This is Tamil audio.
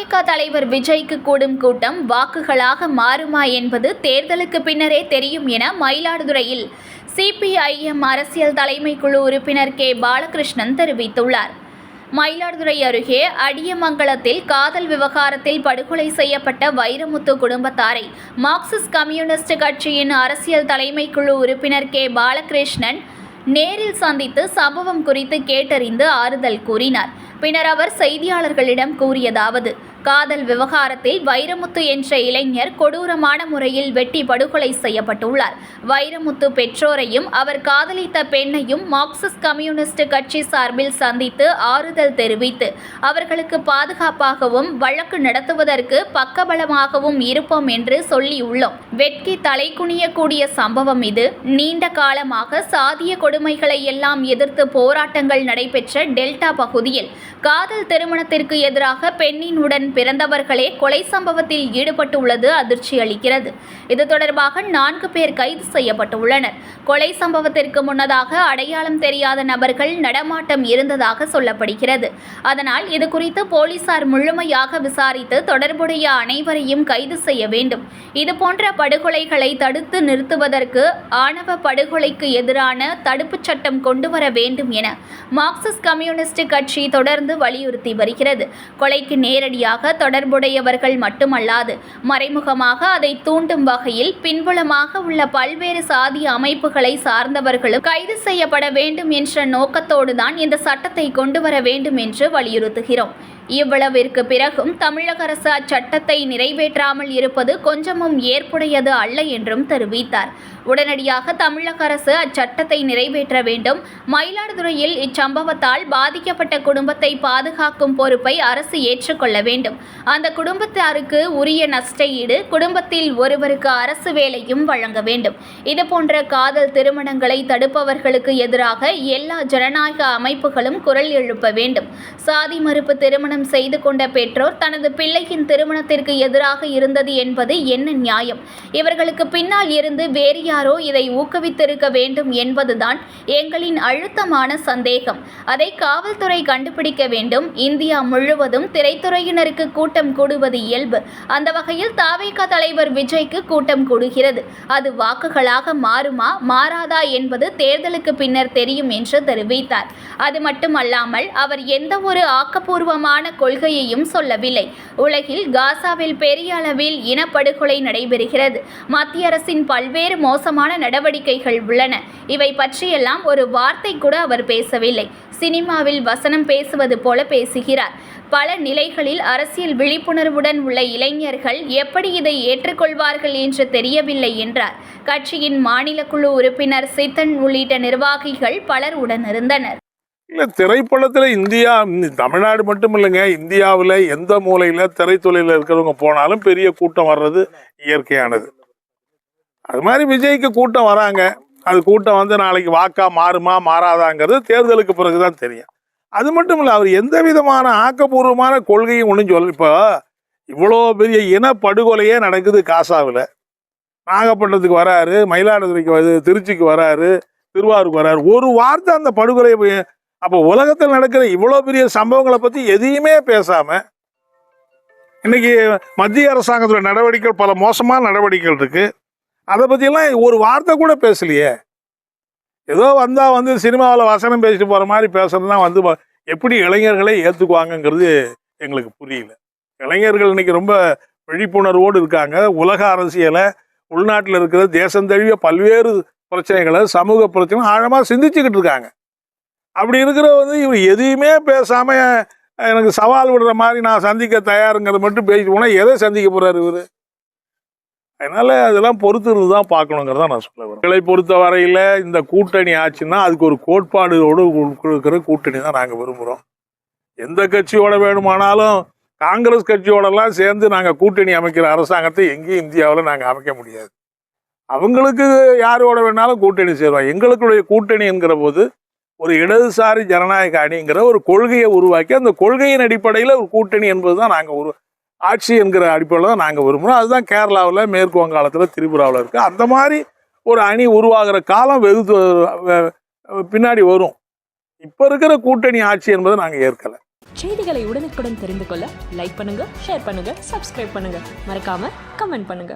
தலைவர் விஜய்க்கு கூடும் கூட்டம் வாக்குகளாக மாறுமா என்பது தேர்தலுக்கு பின்னரே தெரியும் என மயிலாடுதுறையில் சிபிஐஎம் அரசியல் தலைமை குழு உறுப்பினர் கே. பாலகிருஷ்ணன் தெரிவித்துள்ளார். மயிலாடுதுறை அருகே அடியமங்கலத்தில் காதல் விவகாரத்தில் படுகொலை செய்யப்பட்ட வைரமுத்து குடும்பத்தாரை மார்க்சிஸ்ட் கம்யூனிஸ்ட் கட்சியின் அரசியல் தலைமை குழு உறுப்பினர் கே. பாலகிருஷ்ணன் நேரில் சந்தித்து சம்பவம் குறித்து கேட்டறிந்து ஆறுதல் கூறினார். பின்னர் அவர் செய்தியாளர்களிடம் கூறியதாவது காதல் விவகாரத்தில் வைரமுத்து என்ற இளைஞர் கொடூரமான முறையில் வெட்டி படுகொலை செய்யப்பட்டுள்ளார். வைரமுத்து பெற்றோரையும் அவர் காதலித்த பெண்ணையும் மார்க்சிஸ்ட் கம்யூனிஸ்ட் கட்சி சார்பில் சந்தித்து ஆறுதல் தெரிவித்து அவர்களுக்கு பாதுகாப்பாகவும் வழக்கு நடத்துவதற்கு பக்கபலமாகவும் இருப்போம் என்று சொல்லியுள்ளோம். வெட்கி தலை குனியக்கூடிய சம்பவம் இது. நீண்ட காலமாக சாதிய கொடுமைகளை எல்லாம் எதிர்த்து போராட்டங்கள் நடைபெற்ற டெல்டா பகுதியில் காதல் திருமணத்திற்கு எதிராக பெண்ணினுடன் பிறந்தவர்களே கொலை சம்பவத்தில் ஈடுபட்டுள்ளது அதிர்ச்சி அளிக்கிறது. இது தொடர்பாக நான்கு பேர் கைது செய்யப்பட்டுள்ளனர். கொலை சம்பவத்திற்கு முன்னதாக அடையாளம் தெரியாத நபர்கள் நடமாட்டம் இருந்ததாக சொல்லப்படுகிறது. அதனால் இது குறித்து போலீசார் முழுமையாக விசாரித்து தொடர்புடைய அனைவரையும் கைது செய்ய வேண்டும். இதுபோன்ற படுகொலைகளை தடுத்து நிறுத்துவதற்கு ஆணவ படுகொலைக்கு எதிரான தடுப்புச் சட்டம் கொண்டு வர வேண்டும் என மார்க்சிஸ்ட் கம்யூனிஸ்ட் கட்சி தொடர்ந்து வலியுறுத்தி வருகிறது. கொலைக்கு நேரடியாக தொடர்புடையவர்கள் மட்டுமல்லாது மறைமுகமாக அதை தூண்டும் வகையில் பின்புலமாக உள்ள பல்வேறு சாதி அமைப்புகளை சார்ந்தவர்களும் கைது செய்யப்பட வேண்டும் என்ற நோக்கத்தோடுதான் இந்த சட்டத்தை கொண்டு வர வேண்டும் என்று வலியுறுத்துகிறோம். இவ்வளவிற்கு பிறகும் தமிழக அரசு அச்சட்டத்தை நிறைவேற்றாமல் இருப்பது கொஞ்சமும் ஏற்புடையது அல்ல என்றும் தெரிவித்தார். உடனடியாக தமிழக அரசு அச்சட்டத்தை நிறைவேற்ற வேண்டும். மயிலாடுதுறையில் இச்சம்பவத்தால் பாதிக்கப்பட்ட குடும்பத்தை பாதுகாக்கும் பொறுப்பை அரசு ஏற்றுக்கொள்ள வேண்டும். அந்த குடும்பத்தாருக்கு உரிய நஷ்ட ஈடு குடும்பத்தில் ஒருவருக்கு அரசு வேலையும் வழங்க வேண்டும். இதுபோன்ற காதல் திருமணங்களை தடுப்பவர்களுக்கு எதிராக எல்லா ஜனநாயக அமைப்புகளும் குரல் எழுப்ப வேண்டும். சாதி மறுப்பு திருமணம் செய்து கொண்ட பெற்றோர் தனது பிள்ளையின் திருமணத்திற்கு எதிராக இருந்தது என்பது என்ன நியாயம்? இவர்களுக்கு பின்னால் இருந்து வேறு யாரோ இதை ஊக்குவித்திருக்க வேண்டும் என்பதுதான் எங்களின் அழுத்தமான சந்தேகம். அதை காவல்துறை கண்டுபிடிக்க வேண்டும். இந்தியா முழுவதும் திரைத்துறையினருக்கு கூட்டம் கூடுவது இயல்பு. அந்த வகையில் தாவேகா தலைவர் விஜய்க்கு கூட்டம் கூடுகிறது. அது வாக்குகளாக மாறுமா மாறாதா என்பது தேர்தலுக்கு பின்னர் தெரியும் என்று தெரிவித்தார். அது மட்டுமல்லாமல் அவர் எந்த ஒரு ஆக்கப்பூர்வமான கொள்கையையும் சொல்லவில்லை. உலகில் காசாவில் பெரிய அளவில் இனப்படுகொலை நடைபெறுகிறது. மத்திய அரசின் பல்வேறு மோசமான நடவடிக்கைகள் உள்ளன. இவை பற்றியெல்லாம் ஒரு வார்த்தை கூட அவர் பேசவில்லை. சினிமாவில் வசனம் பேசுவது போல பேசுகிறார். பல நிலைகளில் அரசியல் விழிப்புணர்வுடன் உள்ள இளைஞர்கள் எப்படி இதை ஏற்றுக்கொள்வார்கள் என்று தெரியவில்லை என்றார். கட்சியின் மாநில குழு உறுப்பினர் சித்தன் உள்ளிட்ட நிர்வாகிகள் பலர் உடனிருந்தனர். இல்லை திரைப்படத்தில் இந்தியா தமிழ்நாடு மட்டும் இல்லைங்க. இந்தியாவில் எந்த மூலையில் திரைத்துறையில் இருக்கிறவங்க போனாலும் பெரிய கூட்டம் வர்றது இயற்கையானது. அது மாதிரி விஜய்க்கு கூட்டம் வராங்க. அது கூட்டம் வந்து நாளைக்கு வாக்கா மாறுமா மாறாதாங்கிறது தேர்தலுக்கு பிறகு தான் தெரியும். அது மட்டும் இல்லை அவர் எந்த விதமான ஆக்கப்பூர்வமான கொள்கையும் ஒன்றும் சொல்ல இப்போ இவ்வளோ பெரிய இன படுகொலையே நடக்குது காசாவில். நாகப்பட்டினத்துக்கு வராரு மயிலாடுதுறைக்கு வந்து திருச்சிக்கு வராரு திருவாரூருக்கு வராரு. ஒரு வார்த்தை அந்த படுகொலை அப்போ உலகத்தில் நடக்கிற இவ்வளோ பெரிய சம்பவங்களை பற்றி எதையுமே பேசாமல் இன்றைக்கி மத்திய அரசாங்கத்தோட நடவடிக்கைகள் பல மோசமான நடவடிக்கைகள் இருக்குது அதை பற்றியெல்லாம் ஒரு வார்த்தை கூட பேசலையே. ஏதோ வந்தால் வந்து சினிமாவில் வசனம் பேசிட்டு போகிற மாதிரி பேசுறதுனா வந்து எப்படி இளைஞர்களை ஏற்றுக்குவாங்கங்கிறது எங்களுக்கு புரியல. இளைஞர்கள் இன்னைக்கு ரொம்ப விழிப்புணர்வோடு இருக்காங்க. உலக அரசியலை உள்நாட்டில் இருக்கிற தேசம் தழுவிய பல்வேறு பிரச்சனைகளை சமூக பிரச்சனை ஆழமாக சிந்திச்சுக்கிட்டு இருக்காங்க. அப்படி இருக்கிற வந்து இவர் எதையுமே பேசாமல் எனக்கு சவால் விடுற மாதிரி நான் சந்திக்க தயாருங்கிறத மட்டும் பேசிட்டு போனால் எதை சந்திக்க போகிறார் இவர்? அதனால் அதெல்லாம் பொறுத்து இருந்து தான் பார்க்கணுங்கிறத நான் சொல்ல வரேன். கிளை பொறுத்த வரையில் இந்த கூட்டணி ஆச்சுன்னா அதுக்கு ஒரு கோட்பாடுகளோடு இருக்கிற கூட்டணி தான் நாங்கள் விரும்புகிறோம் எந்த கட்சியோட வேணுமானாலும் காங்கிரஸ் கட்சியோடலாம் சேர்ந்து நாங்கள் கூட்டணி அமைக்கிற அரசாங்கத்தை எங்கேயும் இந்தியாவில் நாங்கள் அமைக்க முடியாது. அவங்களுக்கு யாரோட வேணாலும் கூட்டணி சேருவோம் எங்களுடைய கூட்டணி என்கிற போது ஒரு இடதுசாரி ஜனநாயக அணிங்கிற ஒரு கொள்கையை உருவாக்கி அந்த கொள்கையின் அடிப்படையில் ஒரு கூட்டணி என்பது தான் நாங்கள் உரு ஆட்சி என்கிற அடிப்படையில் தான் நாங்கள் விரும்புகிறோம் அதுதான் கேரளாவில் மேற்கு வங்காளத்தில் திரிபுராவில் இருக்குது அந்த மாதிரி ஒரு அணி உருவாகிற காலம் வெகு பின்னாடி வரும். இப்போ இருக்கிற கூட்டணி ஆட்சி என்பதை நாங்கள் ஏற்கலை. செய்திகளை உடனுக்குடன் தெரிந்து கொள்ள லைக் பண்ணுங்க ஷேர் பண்ணுங்க சப்ஸ்கிரைப் பண்ணுங்க. மறக்காம கமெண்ட் பண்ணுங்க.